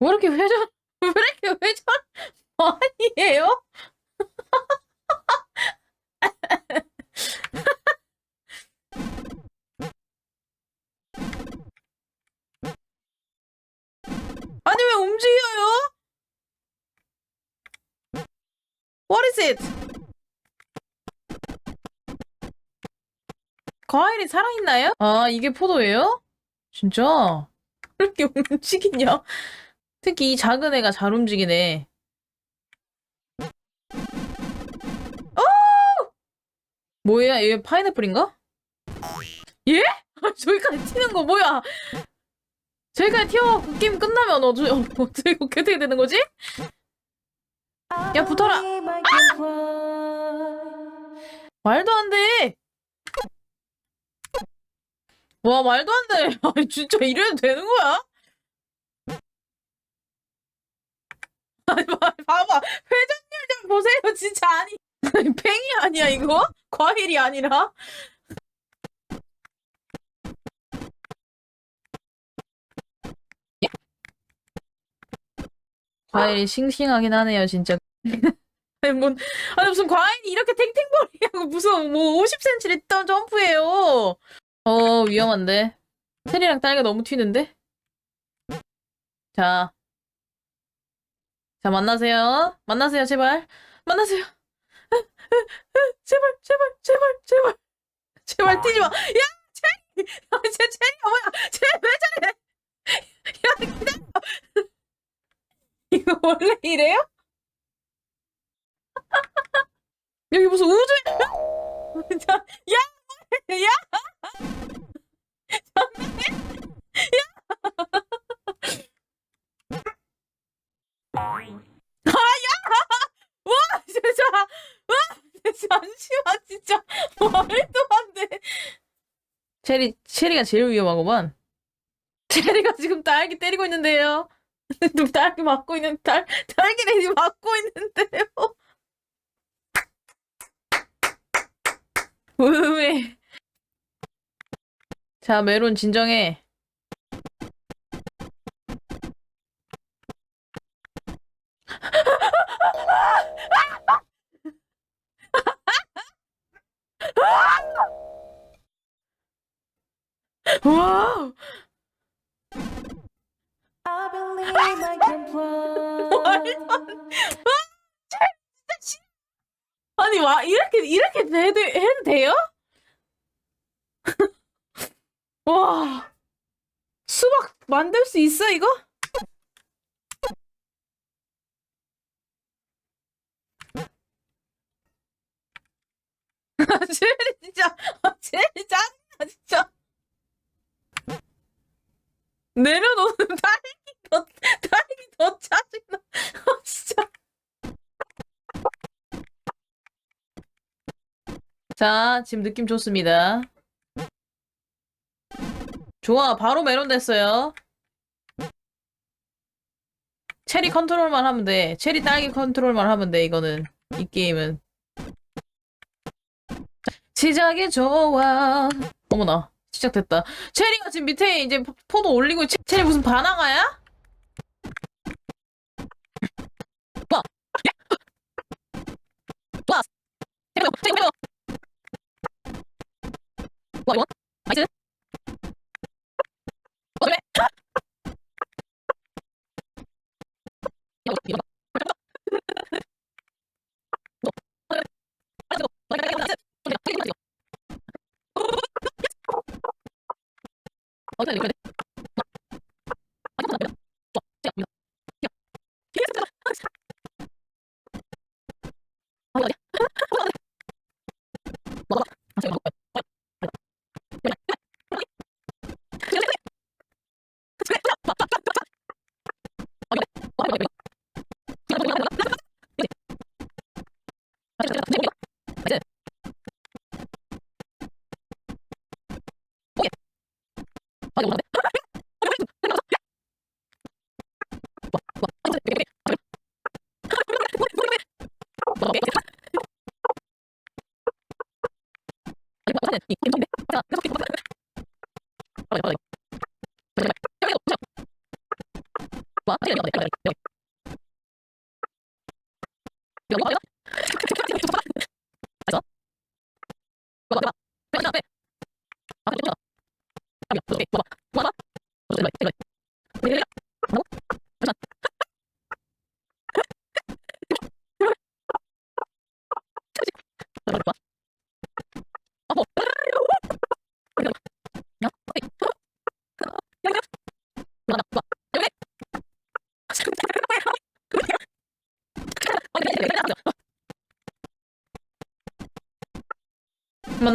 왜 이렇게 회전, 왜 이렇게 회전 많이 해요? 아니, 왜 움직여요? What is it? 과일이 살아있나요? 아, 이게 포도예요? 진짜? 왜 이렇게 움직이냐? 특히 이 작은 애가 잘 움직이네. 어! 뭐야? 얘 파인애플인가? 예? 저기까지 튀는 거 뭐야? 저기까지 튀어갖고 게임 끝나면 어쩌, 어, 어떻게, 어떻게 되는 거지? 야, 붙어라! 말도 안 돼! 와, 말도 안 돼! 진짜 이래도 되는 거야? 아니, 봐- 봐봐. 회전율 좀 보세요. 진짜 아니. 팽이 아니야, 이거? 과일이 아니라? 과일이 싱싱하긴 하네요, 진짜. 아니, 뭐, 아니, 무슨 과일이 이렇게 탱탱거리냐고, 무슨, 뭐, 50cm를 일단 점프해요. 어, 위험한데. 체리랑 딸기가 너무 튀는데? 자. 자, 만나세요. 만나세요, 제발. 만나세요. 제발, 제발, 제발, 제발. 제발 뛰지 마. 야, 체리! 야, 제 체리가 뭐야? 쟤왜 저래? 야, 기다려. 이거 원래 이래요? 여기 무슨 우주야? 자, 야, 야, 와, 진짜, 와, 잠시만, 진짜 말도 안 돼. 체리, 체리가 제일 위험하구만. 체리가 지금 딸기 때리고 있는데요. 또 딸기 맞고 있는 딸, 딸기를 지금 맞고 있는데요. 왜? 자, 메론 진정해. 이렇게 해도 해도 돼요? 와, 수박 만들 수 있어 이거? 아, 제리 진짜, 짜증나 진짜. 내려놓는 딸기 더 딸기 더 짜증나. 아, 진짜. 자, 지금 느낌 좋습니다. 좋아, 바로 메론 됐어요. 체리 컨트롤만 하면 돼. 체리 딸기 컨트롤만 하면 돼, 이거는. 이 게임은. 시작이 좋아. 어머나, 시작됐다. 체리가 지금 밑에 이제 포- 포도 올리고, 있- 체리 무슨! 체리 체리 체리 와, 이 あ、これで終わり。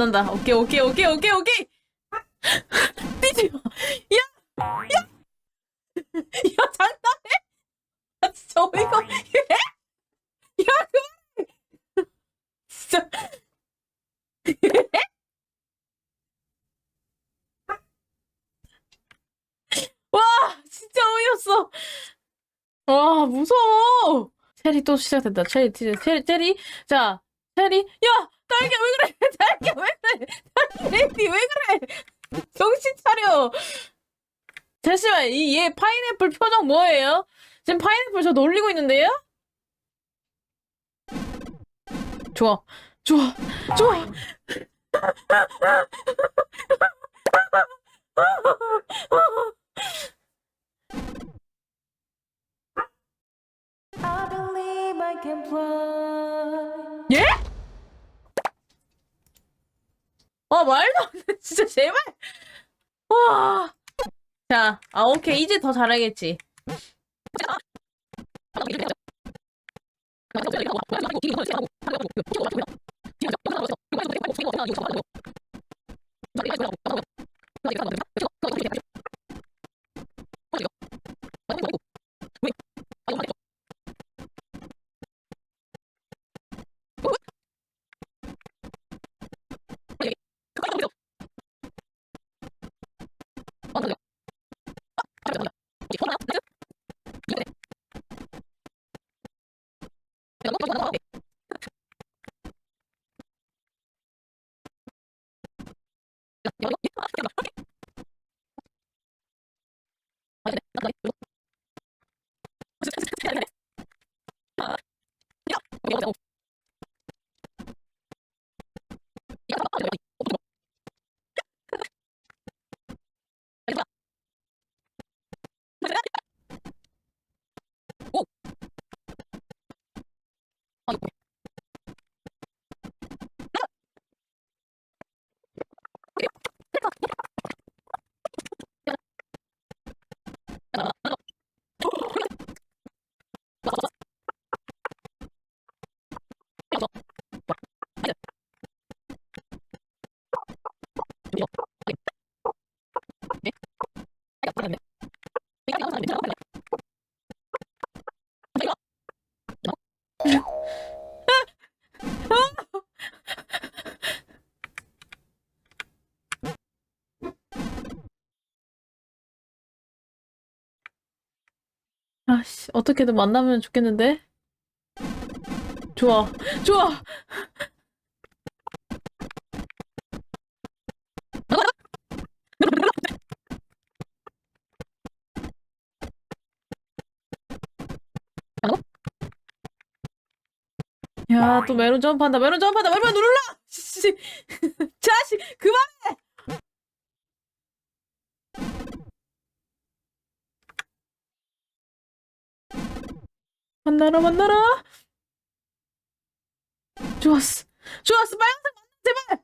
만난다. 오케이, 오케이, 오케이, 오케이, 오케이. 뛰지 마. 야, 야, 야, 장난해? 아, 진짜 어이가. 없- 야, 그만해. 진짜. 와, 진짜 어이없어. 와, 무서워. 체리 또 시작된다. 체리, 체리, 체리, 체리. 자, 체리. 야, 딸기 왜 그래? 딸기 왜 그래? 딸기 레이디 왜 그래? 정신 차려. 잠시만, 이 얘 파인애플 표정 뭐예요? 지금 파인애플 저 놀리고 있는데요? 좋아, 좋아, 좋아. 예? 아, 말도 안 돼. 진짜 제발. 와. 자, 아, 오케이. 이제 더 잘하겠지. 어떻게든 만나면 좋겠는데? 좋아, 좋아! 야, 또 메론 점프한다, 메론 점프한다, 메론 눌러! 씨, 자식, 그만해! 만나라, 만나라! 좋았어. 좋았어. 빨간색 만나, 제발!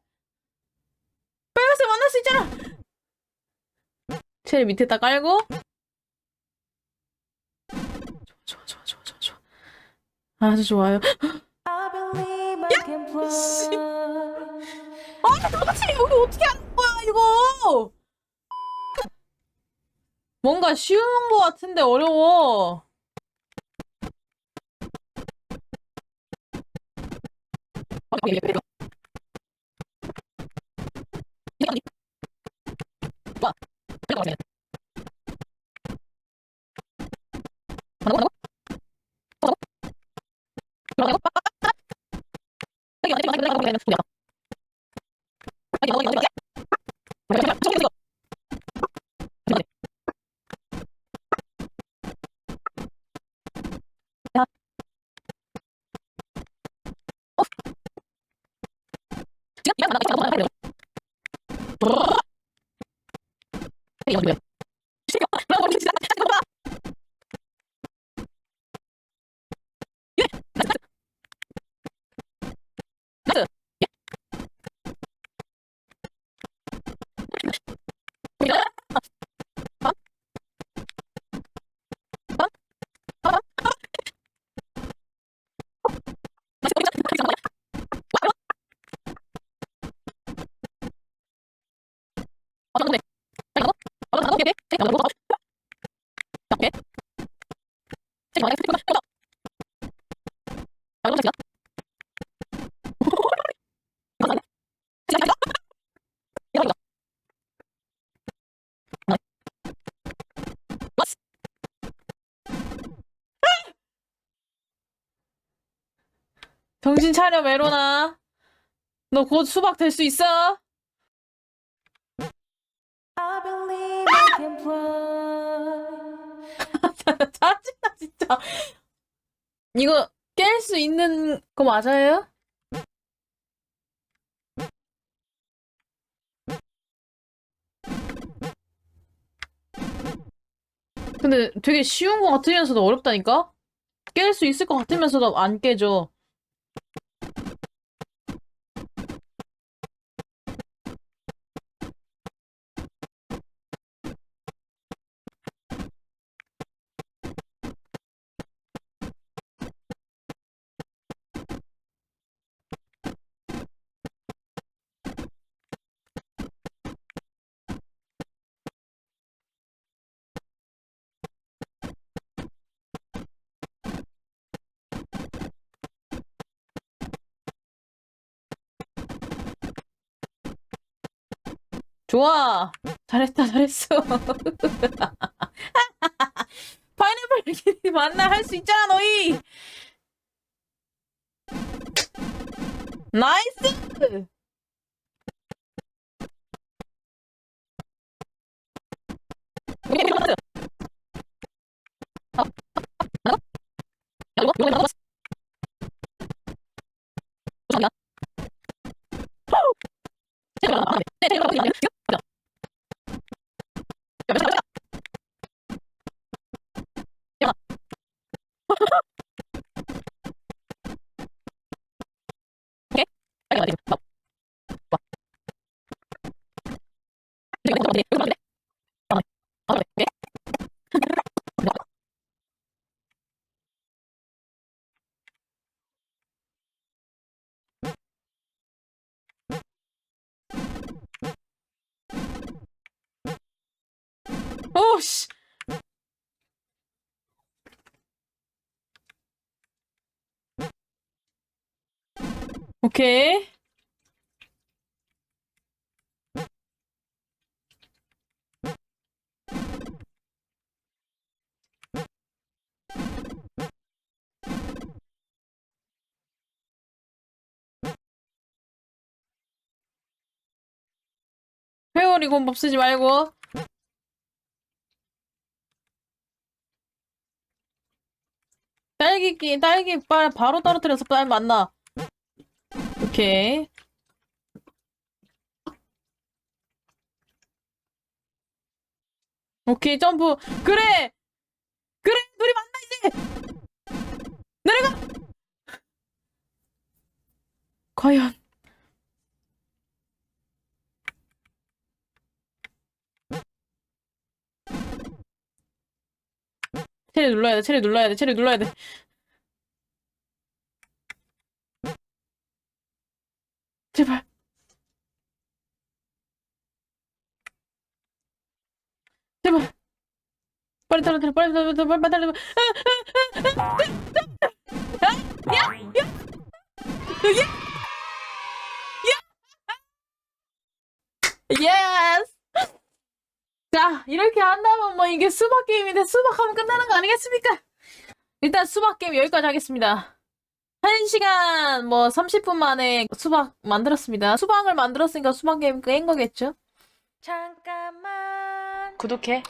빨간색 만날 수 있잖아! 체리 밑에다 깔고. 좋아, 좋아, 좋아, 좋아, 좋아. 아주 좋아요. Can fly. 아니, 도대체 여기 어떻게 하는 거야, 이거! 뭔가 쉬운 거 같은데 어려워. この子の子のよ。あとね。 정신 차려 메로나. 너 곧 수박 될 수 있어. 짜증나 진짜. 이거 깰 수 있는 거 맞아요? 근데 되게 쉬운 거 같으면서도 어렵다니까? 깰 수 있을 것 같으면서도 안 깨져. 좋아. 잘했다, 잘했어. 파인애플 맞나 할 수 있잖아, 너희. 나이스. 오씨. 오케이. 회오리 공법 쓰지 말고. 딸기 끼 딸기 빨 바로 떨어뜨려서 빨리 만나. 오케이. 오케이 점프. 그래. 그래 둘이 만나 이제. 내려가. 과연. 체리 눌러야 돼. 체리 눌러야 돼. 체리 눌러야 돼. 제발. 제발. 빨리 떨어뜨려. 빨리 떨어뜨려. 빨리 떨어뜨려. 야! 야! 야! 야! 예스! 자, 이렇게 한다면 뭐 이게 수박 게임인데 수박 하면 끝나는 거 아니겠습니까? 일단 수박 게임 여기까지 하겠습니다. 1시간 뭐 30분 만에 수박 만들었습니다. 수박을 만들었으니까 수박 게임 깬 거겠죠? 잠깐만. 구독해.